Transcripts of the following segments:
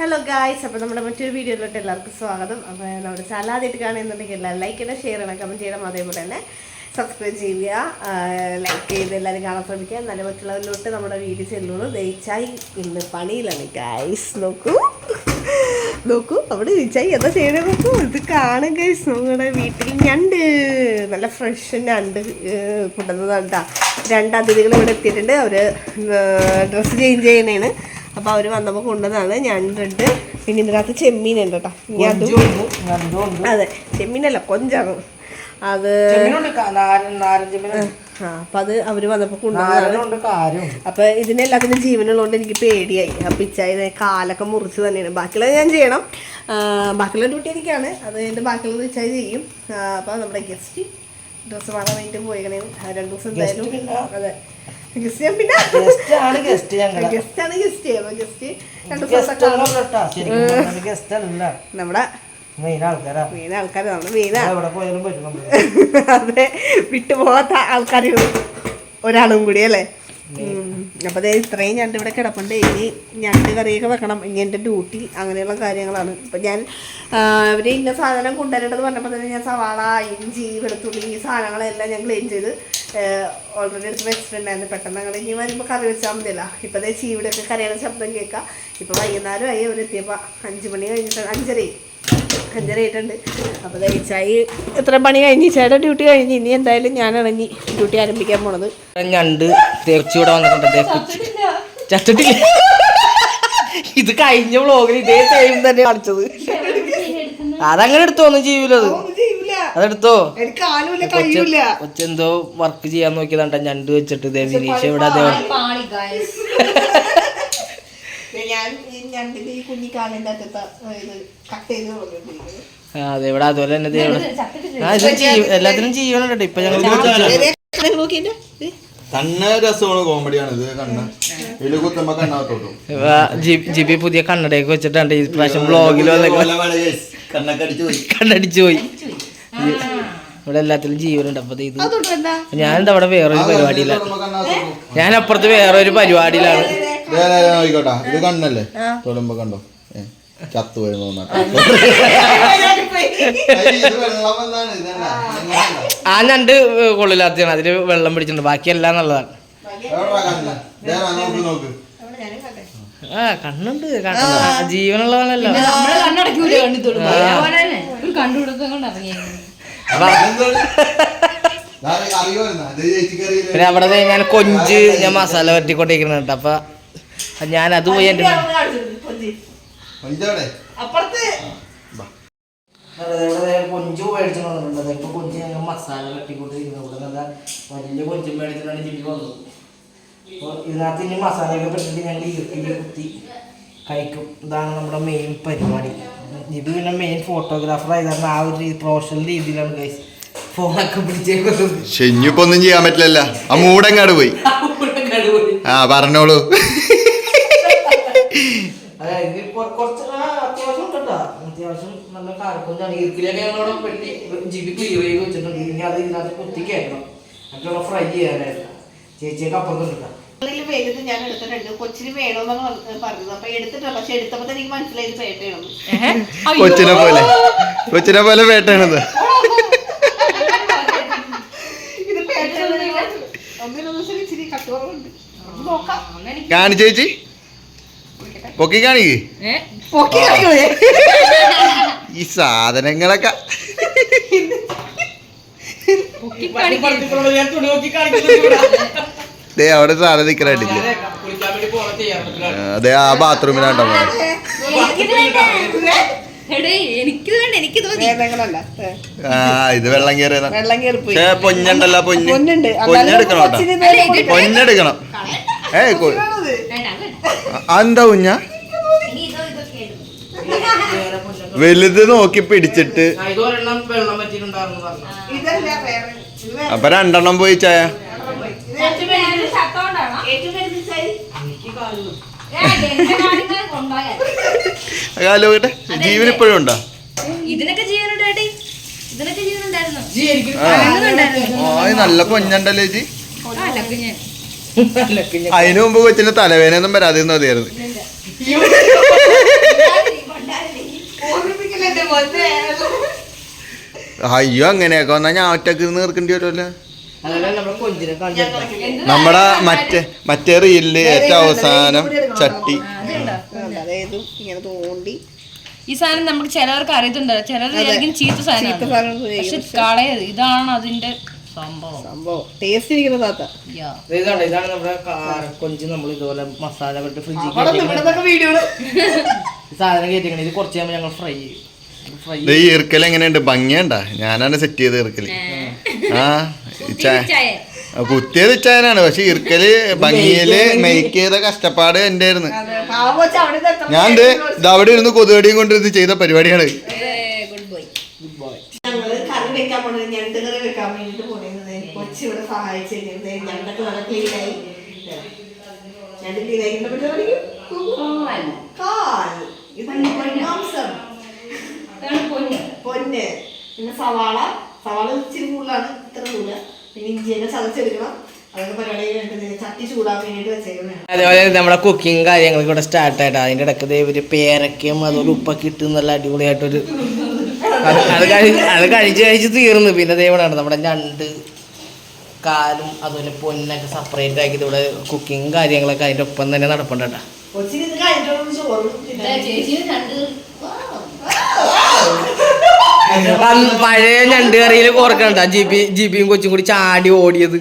Hello guys അപ്പോൾ നമ്മുടെ മറ്റൊരു വീഡിയോയിലോട്ട് എല്ലാവർക്കും സ്വാഗതം. അപ്പോൾ നമ്മുടെ ചാനൽ ആദ്യമായിട്ട് കാണുന്നുണ്ടെങ്കിൽ എല്ലാവരും ലൈക്ക് ചെയ്യണം ഷെയർ ചെയ്യണം കമന്റ് ചെയ്യണം അതേപോലെ തന്നെ സബ്സ്ക്രൈബ് ചെയ്യുക. ലൈക്ക് ചെയ്ത് എല്ലാവരും കാണാൻ ശ്രമിക്കുക. നല്ല മറ്റുള്ളവരിലോട്ട് നമ്മുടെ വീഡിയോ ചെല്ലുള്ളൂ. ദയിച്ചായി ഇന്ന് പണിയിലാണ് ഗായ്സ് നോക്കൂ. നോക്കൂ അവിടെ ദയിച്ചായി എന്താ ചെയ്യണേ നോക്കൂ. ഇത് കാണും ഗൈസ് നമ്മുടെ വീട്ടിൽ ഞണ്ട്. നല്ല ഫ്രഷ് ഞണ്ട് കൊണ്ടുവന്നതാണ് കേട്ടോ രണ്ട് അതിഥികൾ ഇവിടെ എത്തിയിട്ടുണ്ട്. അവർ ഡ്രസ്സ് ചേഞ്ച് ചെയ്യണേണ് അപ്പോൾ അവർ വന്നപ്പോൾ കൊണ്ടുവന്നതാണ് ഞണ്ടുണ്ട് പിന്നെ ഇതിനകത്ത് ചെമ്മീനുണ്ട് കേട്ടോ. ഇനി അതും അതെ ചെമ്മീനല്ല കൊഞ്ചാണ്. അത് ആ അപ്പം അത് അവർ വന്നപ്പോൾ കൊണ്ടുവന്നതാണ് അപ്പൊ ഇതിനെല്ലാത്തിനും ജീവനുള്ളതുകൊണ്ട് എനിക്ക് പേടിയായി. അപ്പൊ ഇച്ചായി കാലൊക്കെ മുറിച്ച് തന്നെയാണ്. ബാക്കിയുള്ളത് ഞാൻ ചെയ്യണം. ബാക്കിയുള്ള ഡ്യൂട്ടി എനിക്കാണ്. അത് എന്റെ ബാക്കിയുള്ളത് ഇച്ചായി ചെയ്യും. അപ്പൊ നമ്മുടെ ഗസ്റ്റ് ഡ്രസ്സ് വാങ്ങാൻ വേണ്ടിട്ട് പോയിക്കണേ. രണ്ടു ദിവസം എന്തായാലും അതെ. ഗസ്റ്റ് ഞാൻ പിന്നെ ഗസ്റ്റ് ആണ് ഗസ്റ്റ് അപ്പൊ ഗസ്റ്റ് രണ്ടു ദിവസം ഗസ്റ്റ് അല്ല നമ്മുടെ മെയിൻ ആൾക്കാരാ. മെയിൻ ആൾക്കാർ നമ്മുടെ മെയിനാ എവിടെ പോയാലും പറ്റും. അതെ. വിട്ടുപോകാത്ത ആൾക്കാർ ഒരാളും കൂടി അല്ലേ? അപ്പോൾ അതായത് ഇത്രയും ഞണ്ട് ഇവിടെ കിടപ്പുണ്ട്. ഇനി ഞണ്ട് കറിയൊക്കെ വെക്കണം. ഇനി എന്റെ ഡ്യൂട്ടി അങ്ങനെയുള്ള കാര്യങ്ങളാണ്. ഇപ്പം ഞാൻ അവർ ഇന്ന സാധനം കൊണ്ടുവരേണ്ടത് പറഞ്ഞപ്പോൾ തന്നെ ഞാൻ സവാള ഇഞ്ചി വെളുത്തുള്ളി ഈ സാധനങ്ങളെല്ലാം ഞാൻ ക്ലീൻ ചെയ്ത് ഓൾറെഡി എടുത്ത് വെച്ചിട്ടുണ്ടായിരുന്നു. പെട്ടെന്ന് അങ്ങനെ ഇനി വരുമ്പോൾ കറി വെച്ചാൽ മതിയല്ല. ഇപ്പോഴത്തെ ചീവിടെയൊക്കെ കറിയുടെ ശബ്ദം കേൾക്കാം ഇപ്പോൾ വൈകുന്നേരം ആയി അവരെത്തിയപ്പോൾ അഞ്ച് മണി കഴിഞ്ഞിട്ട് അഞ്ചരയായി. അഞ്ചരയായിട്ടുണ്ട്. അപ്പോൾ ദയിച്ചായി ഇത്ര പണി കഴിഞ്ഞ്? ചേട്ടൻ ഡ്യൂട്ടി കഴിഞ്ഞ്. ഇനി എന്തായാലും ഞാനാണ് ഇനി ഡ്യൂട്ടി ആരംഭിക്കാൻ പോണത്. ഞണ്ട് തീർച്ചയോടെ വന്നിട്ടുണ്ട്. ഇത് കഴിഞ്ഞ വ്ളോഗിൽ ഇതേ ടൈം തന്നെ കാണിച്ചത്. അതങ്ങനെ എടുത്തോ? ഒന്നും ചെയ്യൂലത് അതെടുത്തോ? കൊച്ചെന്തോ വർക്ക് ചെയ്യാൻ നോക്കിയതാണ്ട ഞണ്ട് വെച്ചിട്ട് ഇതേ വിനീഷ് ഇവിടെ അതേ ഈ അറ്റത്ത് ഇത് കട്ട് ചെയ്ത് അതെ ഇവിടെ അതുപോലെ തന്നെ എല്ലാത്തിനും ജീവനുണ്ട് ഇപ്പൊ ഞങ്ങൾ നോക്കിയിട്ട്? കണ്ണ് രസമാണ് കോമഡിയാണ്. ഇത് കണ്ണ്. ഇതിൽ കുത്തുമ്പോ കണ്ണാത്തോട്ടും ജിബി പുതിയ കണ്ണടയൊക്കെ വെച്ചിട്ടുണ്ട്. ഈ പ്രാവശ്യം ബ്ലോഗിൽ കണ്ണടിച്ചു പോയി. ഇവിടെ എല്ലാത്തിലും ജീവനുണ്ട്. അപ്പൊ ദേ ഇത് ഞാനെന്താ അവിടെ വേറൊരു പരിപാടിയിലാണ്. ഞാൻ അപ്പുറത്ത് വേറൊരു പരിപാടിയിലാണ്. ആയിക്കോട്ടെ. ഇത് കണ്ണല്ലേ? തൊടുമ്പോ കണ്ടോ? ചത്തു വരുന്നു ആ. ഞണ്ട് കൊള്ളില്ലാത്തതാണ്. അതിൽ വെള്ളം പിടിച്ചിട്ടുണ്ട്. ബാക്കിയെല്ലാം നല്ലതാണ്. ആ കണ്ണുണ്ട്. ജീവനുള്ളതാണല്ലോ. പിന്നെ അവിടെ ഞാൻ കൊഞ്ച് ഞാൻ മസാല പറ്റിക്കൊണ്ടിരിക്കുന്നുണ്ട് അപ്പൊ ഞാൻ അത് പോയി എന്റെ കൊഞ്ചവിടെ അപ്പുറത്ത്. കൊഞ്ച് മേടിച്ചു വന്നിട്ടുണ്ട്. ഇപ്പൊ കൊഞ്ച് ഞങ്ങൾ മസാല കട്ടിക്കൊണ്ടിരിക്കുന്നത് ഇവിടെ നല്ല വലിയ കൊഞ്ച് മേടിച്ചിട്ടാണ് ജിബി വന്നത്. അപ്പോൾ ഇതിനകത്ത് ഇനി മസാലയൊക്കെ പെട്ടിട്ട് ഞങ്ങൾ ഇറുക്കിൽ കുത്തി കഴിക്കും. ഇതാണ് നമ്മുടെ മെയിൻ പരിപാടി. ജിബി പിന്നെ മെയിൻ ഫോട്ടോഗ്രാഫർ ആയതാണ്. ആ ഒരു പ്രൊഫഷണൽ രീതിയിലാണ് ഫോണൊക്കെ പിടിച്ചേക്കുന്നത് ഒന്നും ചെയ്യാൻ പറ്റില്ലല്ലോ. ആ മൂടങ്ങാട് പോയി. ആ പറഞ്ഞോളൂ. കുറച്ച് ആ അത്യാവശ്യം ഉണ്ട് കേട്ടോ അത്യാവശ്യം നല്ല കാരക്കൊഞ്ചാണ് ഇറുക്കിലൊക്കെ ഞങ്ങളവിടെ പെട്ടി ജിബി ക്ലിയർ ചെയ്ത് വെച്ചിട്ടുണ്ട്. ഇനി അത് ഇതിനകത്ത് കുത്തി കയറ്റണം മറ്റുള്ള ഫ്രൈ ചെയ്യാനായിട്ട്. ചേച്ചിയൊക്കെ അപ്പുറത്തുണ്ട് കേട്ടോ. വലുത് ഞാൻ എടുത്തിട്ടുണ്ട്. കൊച്ചിന് വേണമെന്നാണ് പറഞ്ഞ- പറഞ്ഞത്. അപ്പൊ എടുത്തിട്ടുണ്ട്. പക്ഷെ എടുത്തപ്പോ തന്നെ എനിക്ക് മനസ്സിലായി ഇത് പേട്ടയാണെന്ന് കൊച്ചിനെ പോലെ. കൊച്ചിനെ പോലെ വേട്ടയാണത്. ഇത് പേട്ടയാണെന്ന് എനിക്ക് മനസ്സിലായി. ഒന്നിനൊന്ന് ദിവസം ഇച്ചിരി കട്ടുറവുണ്ട് നമുക്ക് നോക്കാം. കാണിച്ചു ചേച്ചി പൊക്കി കാണിക്ക് പൊക്കി കാണിക്കൂലേ? ഈ സാധനങ്ങളൊക്കെ. അതെ ദേ അവിടെ സാധനം ചെയ്യാൻ അതെ ആ ബാത്റൂമിലാണ്ടോ ഇത് വെള്ളം വേണ്ട എടേ പൊന്ന്. പൊന്നെടുക്കണം. എനിക്കിത് മതി എന്താ ഏ. വലുത് നോക്കി പിടിച്ചിട്ട്. അപ്പൊ രണ്ടെണ്ണം പോയി ചായ. കാലോട്ടെ ജീവൻ ഇപ്പോഴും ഉണ്ടോ? ഇതിനൊക്കെ ജീവനുണ്ട് ഇതിനൊക്കെ ജീവനുണ്ടായിരുന്നു നല്ല പൊഞ്ഞണ്ടല്ലേ ജി? അതിനു മുമ്പ് കൊച്ചിന്റെ തലവേനൊന്നും വരാതിരുന്നു മതിയായിരുന്നു. ഇല്ല. അയ്യോ അങ്ങനെയൊക്കെ വന്നാ ഞാൻ ഒറ്റയ്ക്ക് ഇരുന്ന് തീർക്കേണ്ടി വരുമല്ലോ. നമ്മടെ മറ്റേ മറ്റേ റീലിൽ ഏറ്റവും അവസാനം ചട്ടി. അതായത് ഇങ്ങനെ തോണ്ടി. ഈ സാധനം നമുക്ക് ചിലവർക്ക് അറിയത്തുണ്ട്. ചിലർ ചീത്ത സാധനം സാധനം പക്ഷെ കളയത് ഇതാണ് അതിന്റെ സംഭവം. സംഭവം. ടേസ്റ്റ് ഇരിക്കുന്ന താത്ത യാ. ഇതാണ് ഇതാണ് നമ്മുടെ കാരക്കൊഞ്ച് നമ്മൾ ഇതുപോലെ മസാല ഫ്രിഡ്ജിൽ സാധനം കയറ്റിക്കണം ഇത് കുറച്ച് കഴിയുമ്പോൾ ഞങ്ങൾ ഫ്രൈ ചെയ്യും. ഇത് ഈ ഇറുക്കൽ എങ്ങനെയുണ്ട്? ഭംഗിയണ്ട? ഞാനാണ് സെറ്റ് ചെയ്ത് ഇറുക്കൽ. ആ. കുത്തിയത് ഇച്ചായനാണ് പക്ഷെ ഇറുക്കൽ ഭംഗിയിൽ മെയ്ക്ക് ചെയ്ത കഷ്ടപ്പാട് എന്റെ ആയിരുന്നു ഞാൻ ഇത് അവിടെ ഇരുന്ന് കൊതുകടിയും കൊണ്ടിരുന്ന് ചെയ്ത പരിപാടിയാണ്. വെക്കാൻ പോണത് ഞണ്ട് കറി വെക്കാൻ വേണ്ടിട്ട് പോണത് കൊച്ചി ഇവിടെ സഹായിച്ചു ഞണ്ടൊക്കെ നല്ല ക്ലീനായി ഞണ്ട് ക്ലീനായി. കാൽ. ഇത് മാംസം. ഇതാണ് പൊന്ന്. പൊന്ന്. പിന്നെ സവാള. സവാള ഇച്ചിരി കൂടുതലാണ് ഇത്ര കൂടുതൽ പിന്നെ ഇഞ്ചിയൊക്കെ ചതച്ചെടുക്കണം. അതേപോലെ നമ്മുടെ കുക്കിംഗ് കാര്യങ്ങളൊക്കെ ഇവിടെ സ്റ്റാർട്ട് ആയിട്ട്. അതിന്റെ ഇടയ്ക്ക് ദേ ഒരു പേരക്കയും അതുപോലെ ഉപ്പൊക്കെ ഇട്ട് നല്ല അടിപൊളിയായിട്ടൊരു അത് അത് കഴി അത് കഴിച്ച് കഴിച്ച് തീർന്നു. പിന്നെ ദൈവമാണ് നമ്മുടെ ഞണ്ട് കാലും അതുപോലെ പൊന്നൊക്കെ സെപ്പറേറ്റ് ആക്കി ഇവിടെ കുക്കിംഗ് കാര്യങ്ങളൊക്കെ അതിന്റെ ഒപ്പം തന്നെ നടപ്പുണ്ട് കേട്ടോ. പഴയ ഞണ്ട് കറിയിൽ ഓർക്കണ്ട ജി ജിബിയും കൊച്ചും കൂടി ചാടി ഓടിയത്.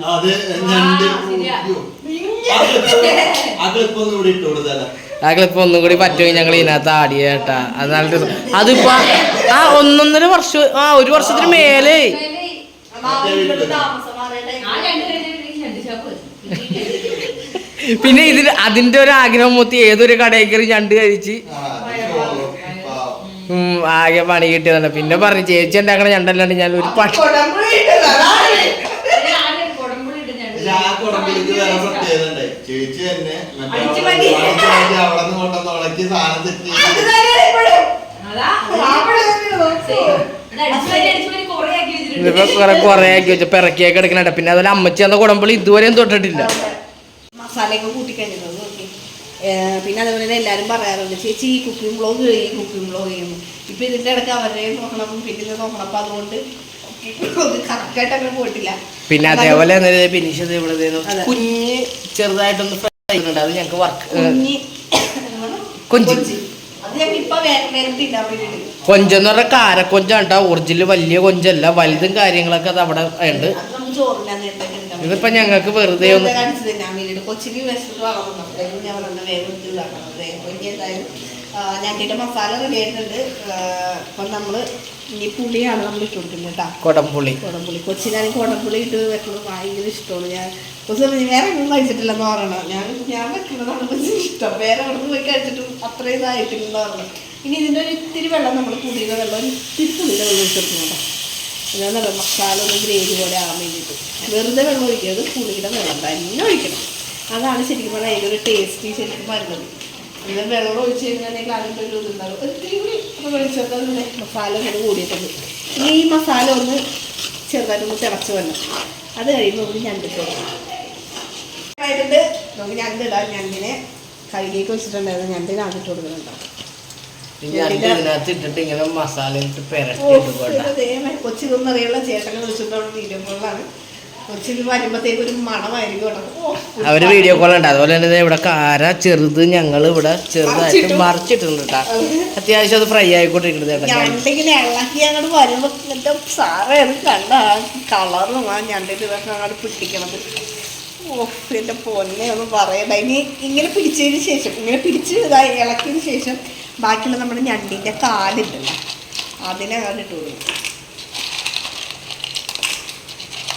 ആ ക്ലിപ്പ് ഒന്നും കൂടി പറ്റുമെങ്കിൽ ഞങ്ങൾ ഇതിനകത്ത് ആടിയ കേട്ടാ അത് നല്ല രസം. അതിപ്പോ ആ ഒന്നൊന്നര വർഷം ആ ഒരു വർഷത്തിന് മേലെ. പിന്നെ ഇതിന് അതിന്റെ ഒരു ആഗ്രഹം മൊത്തി ഏതൊരു കടയിൽ കയറി ഞണ്ട് കഴിച്ച്? ആകെ പണി കിട്ടിയതാണ്. പിന്നെ പറഞ്ഞു ചേച്ചി ഉണ്ടാക്കണ ഞണ്ടല്ലാണ്ട് ഞാൻ ഒരു പട്ടി ചേച്ചി തന്നെ. അവിടെ നിന്ന് കൊണ്ടുവന്ന് ഉളക്കി സാധനം ഇതിപ്പോ കുറെ കുറെ ആക്കി വെച്ച പിറക്കിയൊക്കെ എടുക്കണ പിന്നെ അതുപോലെ അമ്മച്ചി എന്ന കുടമ്പളി ഇതുവരെയും തൊട്ടിട്ടില്ല. മസാലയൊക്കെ കൂട്ടിക്കഴിഞ്ഞു പിന്നെ അതുപോലെ തന്നെ എല്ലാവരും പറയാറുണ്ട് ചേച്ചി ഈ കുക്കിംഗ് ബ്ലോഗ് ചെയ്യും കുക്കിംഗ് ബ്ലോഗ് ചെയ്യുന്നു ഇപ്പം ഇതിന്റെ ഇടയ്ക്ക് അവരെ നോക്കണം പിന്നെ നോക്കണം. അപ്പം അതുകൊണ്ട് പിന്നെ അതേപോലെ കുഞ്ഞ് ചെറുതായിട്ടൊന്ന് ചെയ്യുന്നുണ്ട്. അത് ഞങ്ങൾക്ക് വർക്ക് കൊഞ്ച്. കൊഞ്ചെന്ന് പറഞ്ഞാൽ കാരക്കൊഞ്ചാണ് കേട്ടോ ഒറിജിനൽ വലിയ കൊഞ്ചല്ല. വലുതും കാര്യങ്ങളൊക്കെ അത് അവിടെ ഉണ്ട്. ഇതിപ്പോ ഞങ്ങൾക്ക് വെറുതെ ഒന്ന് കാണിച്ചത് ഞാൻ വേണ്ടിട്ട് കൊച്ചിന് വിശന്നിട്ട് വളർന്നു അപ്പോഴേക്കും ഞാൻ പറഞ്ഞ വേഗം ഇത് ഇതാക്കണം. വേഗം ഇനി എന്തായാലും ഞണ്ടിന്റെ മസാല റെഡി ആയിട്ടുണ്ട്. അപ്പം നമ്മൾ ഇനി പുളിയാണ് നമ്മൾ ഇട്ട് കൊടുക്കുന്നത് കേട്ടോ. കൊടംപുളി. കുടംപുളി. കൊച്ചിനാണെങ്കിൽ കൊടംപുളി ഇട്ട് വെക്കുന്നത് ഭയങ്കര ഇഷ്ടമാണ്. ഞാൻ കൊച്ചു സമയം വേറെ ഒന്നും കഴിച്ചിട്ടില്ലെന്ന് പറയണം. ഞാൻ ഞാൻ വെക്കുന്നതാണ് കൊച്ചിന് ഇഷ്ടം. വേറെ അവിടെ പോയി കഴിച്ചിട്ടും അത്രയും ഇതായിട്ടില്ലെന്ന് പറഞ്ഞു ഇനി ഇതിന്റെ ഒരു ഇത്തിരി വെള്ളം നമ്മൾ പുളിയുടെ വെള്ളം ഒരു ഇത്തിരി പുളിയുടെ വെള്ളം ഒഴിച്ചെടുക്കുന്നുണ്ടോ എന്താണെന്നറിയാം മസാല ഒന്ന് ഗ്രേവി പോലെ ആവാൻ വേണ്ടിയിട്ട് വെറുതെ വെള്ളം ഒഴിക്കരുത്. പുളിയുടെ വെള്ളം. തന്നെ ഒഴിക്കണം. അതാണ് ശരിക്കും പറഞ്ഞാൽ അതിന്റെ ഒരു ടേസ്റ്റ് ശരിക്കും വരുന്നത് ഇത് വെള്ളം ഒഴിച്ച് കഴിഞ്ഞാൽ അതിന്റെ ഒരു ഇതുണ്ടാകും ഒത്തിരി കൂടി ഒന്ന് ഒഴിച്ചൊക്കെ അതിന്റെ മസാല ഒന്ന് കൂടിയിട്ടുണ്ട്. ഇനി ഈ മസാല ഒന്ന് ചെറുതായിട്ടൊന്ന് തിളച്ച് വരണം. അത് കഴിയുമ്പോൾ നമുക്ക് ഞണ്ടിട്ട് ആയിട്ടുണ്ട്. നമുക്ക് ഞണ്ട് ഇടാം. ഞണ്ടിനെ കഴുകിയൊക്കെ വെച്ചിട്ടുണ്ടായിരുന്നു. ഞണ്ടിനാക്കിട്ട് കൊടുക്കുന്നുണ്ടോ. ഞണ്ട് ഇതിനകത്ത് ഇട്ടിട്ട് ഇങ്ങനെ മസാല ഇട്ട് പെരട്ടി ഓ, ഇട്ടുകൊണ്ട ഇത് ദൈവമേ, അറിയുള്ള ചേട്ടനെ വിളിച്ചിട്ട് അവിടെ വീഡിയോ കോളിലാണ് വരുമ്പോഴത്തേക്ക് ഒരു മണമായിരിക്കും അവർ വീഡിയോ കോൾ ഉണ്ട് അതുപോലെ തന്നെ ഇവിടെ കാര ചെറുത് ഞങ്ങൾ ഇവിടെ ചെറുതായിട്ട് മറിച്ചിട്ടു. മറിച്ചിട്ടുണ്ട് കേട്ടോ. അത്യാവശ്യം അത് ഫ്രൈ ആയിക്കൊണ്ടിരിക്കുന്നത് ഞണ്ടിങ്ങനെ ഇളക്കി അങ്ങോട്ട് വരുമ്പോ സാറേ അത് കണ്ട കളറും ആ ഞണ്ടിന്റെ ഇതൊക്കെ അങ്ങോട്ട് പിടിക്കണത് ഓ എന്റെ പൊന്നെ ഒന്നും പറയണ്ട. ഇനി ഇങ്ങനെ പിടിച്ചതിന് ശേഷം ഇങ്ങനെ പിടിച്ച് ഇതായി ഇളക്കിയതിന് ശേഷം ബാക്കിയുള്ള നമ്മുടെ ഞണ്ടിന്റെ കാലുണ്ടല്ലോ അതിനെ കണ്ടിട്ട് കൊടുക്കും.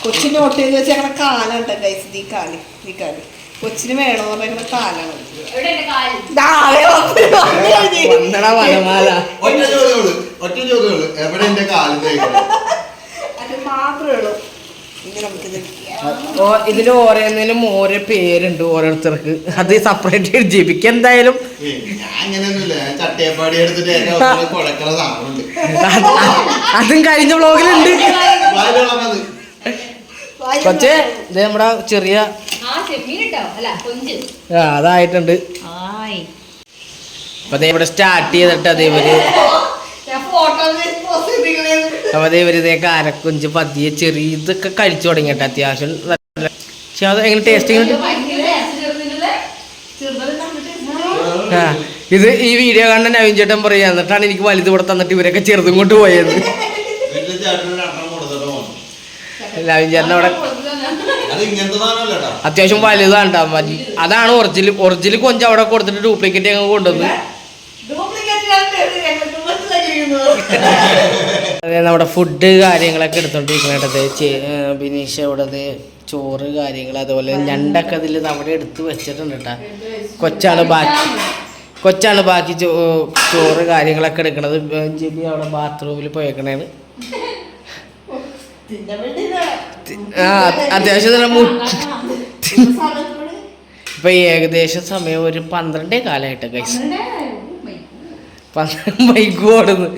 കൊച്ചിന് ഓട്ട് ചെയ്ത് വെച്ചാൽ അങ്ങനെ കാലുണ്ട് ഗൈസ് ഈ കാൽ ഈ കാൽ. കൊച്ചിന് വേണോ പറയുന്ന കാലാണ്. അത് മാത്രമേ ഉള്ളൂ. ഓ ഇതിൽ ഓരോന്നിനും ഓരോ പേരുണ്ട് ഓരോരുത്തർക്ക്. അത് സെപ്പറേറ്റ് ജീവിക്ക. എന്തായാലും അതും കഴിഞ്ഞ വ്ളോഗിലുണ്ട് പക്ഷേ ഇത് നമ്മുടെ ചെറിയ ആ ചെമ്മീൻ അല്ല കൊഞ്ച്. ആ, അതായിട്ടുണ്ട്. അപ്പൊ ദേ ഇവിടെ സ്റ്റാർട്ട് ചെയ്തിട്ട് അത് അപ്പൊ അതേ ഇവരിതേ കാരക്കുഞ്ച് പതിയെ ചെറിയ ഇതൊക്കെ കഴിച്ചു തുടങ്ങിയിട്ട് അത്യാവശ്യം നല്ല പക്ഷെ അത് എങ്ങനെ ടേസ്റ്റ് ആ ഇത് ഈ വീഡിയോ കണ്ട നവീൻ ചേട്ടൻ പറയാ എന്നിട്ടാണ് എനിക്ക് വലുത് ഇവിടെ തന്നിട്ട് ഇവരൊക്കെ ചെറുതും കൊണ്ട് പോയത്. നവീൻ ചേട്ടൻ അവിടെ അത്യാവശ്യം വലുതാണ് ട്ടോ. മതി. അതാണ് ഒറിജിനൽ ഒറിജിനൽ കൊഞ്ച് അവിടെ കൊടുത്തിട്ട് ഡ്യൂപ്ലിക്കേറ്റ് ഞങ്ങൾ കൊണ്ടുവന്ന്. അതെ നമ്മുടെ ഫുഡ് കാര്യങ്ങളൊക്കെ എടുത്തോണ്ടിരിക്കണത് ബിനീഷ് അവിടെ ചോറ് കാര്യങ്ങൾ അതുപോലെ ഞണ്ടൊക്കെ അതിൽ നമ്മുടെ എടുത്ത് വെച്ചിട്ടുണ്ട് കേട്ടാ. കൊച്ചാണ് ബാക്കി കൊച്ചാണ് ബാക്കി ചോറ് കാര്യങ്ങളൊക്കെ എടുക്കണത് ജിബി അവിടെ ബാത്റൂമിൽ പോയേക്കണേന്ന് ആ അത്യാവശ്യം തന്നെ ഇപ്പൊ ഏകദേശം സമയം ഒരു പന്ത്രണ്ടേ കാലമായിട്ട് കൈസ് ബൈക്ക് ഓടുന്നു.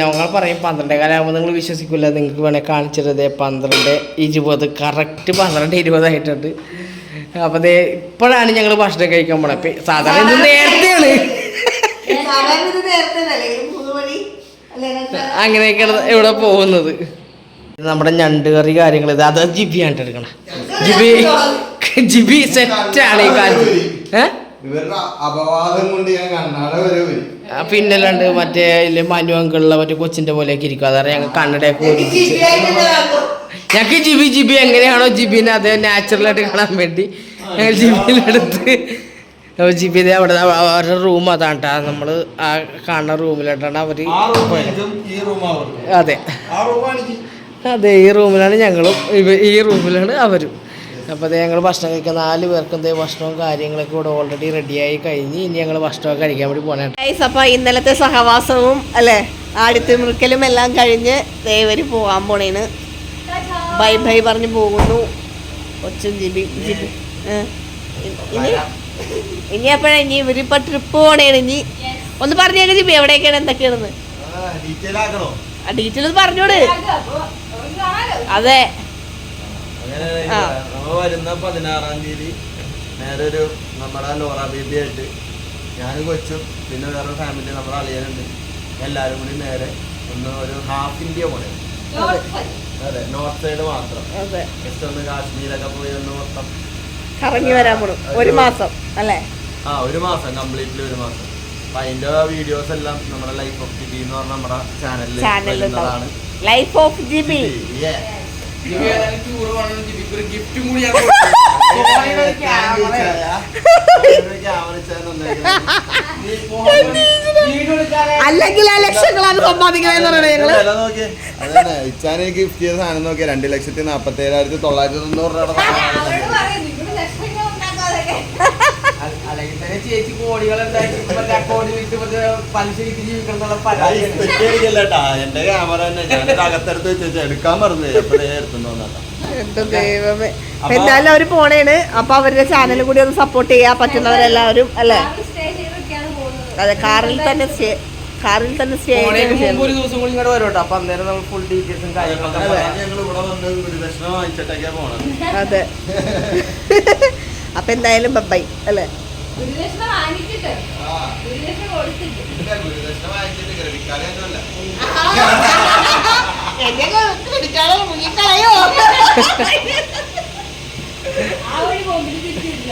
ഞങ്ങൾ പറയും പന്ത്രണ്ടേ കാലാകുമ്പോൾ നിങ്ങൾ വിശ്വസിക്കില്ല നിങ്ങൾക്ക് വേണേൽ കാണിച്ചിട്ടത് പന്ത്രണ്ട് ഇരുപത് കറക്റ്റ് പന്ത്രണ്ട് ഇരുപതായിട്ടുണ്ട്. അപ്പൊ ഇപ്പോഴാണ് ഞങ്ങൾ ഭക്ഷണം കഴിക്കാൻ ഇപ്പൊ സാധാരണ ഇത് നേരത്തെയാണ്. അങ്ങനെയൊക്കെയാണ് ഇവിടെ പോകുന്നത്. നമ്മുടെ ഞണ്ട് കറി കാര്യങ്ങൾ. ഇത് അത് ജിബിയാണ് എടുക്കണം. ജിബി ജിബി സെറ്റാണ് ഈ കാര്യം ഏഹ് ഇവരുടെ അപവാദം കൊണ്ട് ഞാൻ കണ്ണാട വരെ പിന്നല്ലാണ്ട് മറ്റേ ഇല്ലേ മനു മറ്റേ കൊച്ചിന്റെ പോലെയൊക്കെ ഇരിക്കും. അതറിയാം ഞങ്ങൾ കണ്ണടയൊക്കെ ഒരുമിച്ച് ഞങ്ങൾക്ക് ജിബി ജിബി. എങ്ങനെയാണോ ജിബിനെ അത് നാച്ചുറലായിട്ട് കാണാൻ വേണ്ടി ഞങ്ങൾ ജിബിയിലെടുത്ത്. അപ്പോൾ ജിബി അവിടെ അവ- അവരുടെ റൂം അതാണ് കേട്ടോ നമ്മൾ ആ കാണുന്ന റൂമിലോട്ടാണ് അവർക്ക് അതെ. അതെ ഈ റൂമിലാണ് ഞങ്ങളും. ഈ റൂമിലാണ് അവരും. അപ്പോൾ അത് ഞങ്ങൾ ഭക്ഷണം കഴിക്കാൻ നാല് പേർക്കും ദേ ഭക്ഷണവും കാര്യങ്ങളൊക്കെ ഇവിടെ ഓൾറെഡി റെഡിയായി കഴിഞ്ഞ് ഇനി ഞങ്ങൾ ഭക്ഷണമൊക്കെ കഴിക്കാൻ വേണ്ടി പോകണേ ഗൈസ് അപ്പൊ ഇന്നലത്തെ സഹവാസവും അല്ലേ? ആടുത്ത് മുറിക്കലും എല്ലാം കഴിഞ്ഞ് ദേവര് പോകാൻ പോണേന്. ബൈ ബൈ പറഞ്ഞ് പോകുന്നു. ഒച്ചും ജിബി ജിബി. ഇനി ഇനി എപ്പോഴാ ഇനി ഇവരിപ്പോ ട്രിപ്പ് പോണേണ് ഇനി. ഒന്ന് പറഞ്ഞേക്ക് ജിബി എവിടെയൊക്കെയാണ് എന്തൊക്കെയാണെന്ന്? ഡീറ്റെയിൽ ഒന്ന് പറഞ്ഞോട് അതെ. ആ. നമ്മൾ വരുന്ന പതിനാറാം തീയതി നേരെ ഒരു നമ്മുടെ ലോറ ബേബി ആയിട്ട് ഞാൻ കൊച്ചും പിന്നെ വേറെ ഫാമിലി നമ്മുടെ അളിയനുണ്ട്. എല്ലാവരും കൂടി നേരെ ഒന്ന് ഒരു ഹാഫ് ഇന്ത്യ പോലെ. അതെ. നോർത്ത് സൈഡ് മാത്രം. ജസ്റ്റ് ഒന്ന് കാശ്മീരൊക്കെ പോയി ഒന്ന് മൊത്തം കറങ്ങി വരാൻ പോണു. ഒരു മാസം അല്ലേ? ആ ഒരു മാസം കംപ്ലീറ്റ്ലി ഒരു മാസം. അപ്പൊ അതിന്റെ വീഡിയോസ് എല്ലാം നമ്മുടെ ലൈഫ് ഓഫ് ജിബി എന്ന് പറഞ്ഞ നമ്മുടെ ചാനലിൽ ലൈഫ് ഓഫ് ജിബി Yeah. ഗിഫ്റ്റും കൂടി ക്യാമറ ചാനൽ ഉണ്ടായിരുന്നു. അല്ലെങ്കിൽ ആ ലക്ഷങ്ങളാണ് സമ്പാദിക്കണെന്ന് പറയണേ ഞങ്ങൾ ഇച്ചാനെ നോക്കിയേ. അതന്നെ ഇച്ചാൻ ഗിഫ്റ്റ് ചെയ്ത സാധനം നോക്കിയാ. രണ്ട് ലക്ഷത്തി നാപ്പത്തി ഏഴായിരത്തി തൊള്ളായിരത്തി തൊണ്ണൂറ് രൂപയുടെ അല്ലെങ്കിൽ തന്നെ ചേച്ചി കോടികൾ ഉണ്ടാക്കി കോടി വിറ്റ് മറ്റേ പലിശ വിറ്റ് ജീവിക്കണം പരാതിയാണ് തെറ്റിയടിക്കല്ലേട്ടാ എന്റെ ക്യാമറ തന്നെ. ഞാൻ അകത്തെടുത്ത് വെച്ച് എടുക്കാൻ പറഞ്ഞു ദൈവമേ. എന്തായാലും അവർ പോണേണ്. അപ്പൊ അവരുടെ ചാനൽ കൂടി ഒന്ന് സപ്പോർട്ട് ചെയ്യാൻ പറ്റുന്നവരെല്ലാവരും അല്ലേ? അതെ കാറിൽ തന്നെ സ്റ്റേ കാറിൽ തന്നെ സ്റ്റേ ഒരു ദിവസം കൂടി ഇങ്ങോട്ട് വരും കേട്ടോ. അപ്പൊ അന്നേരം നമ്മൾ ഫുൾ ഡീറ്റെയിൽസും കാര്യങ്ങളൊക്കെ അതെ. അപ്പൊ എന്തായാലും ബൈ അല്ലേ? ഗുരുദക്ഷിണ വാങ്ങിച്ചിട്ട്. ഗുരുദക്ഷിണ കൊടുത്തിട്ട്. ഗുരുദക്ഷിണ വാങ്ങിച്ചിട്ട് ക്രെഡിറ്റ് കാർഡ് ഒന്നുമല്ല. ആ വഴി പോകുമ്പോൾ തിരിച്ചില്ല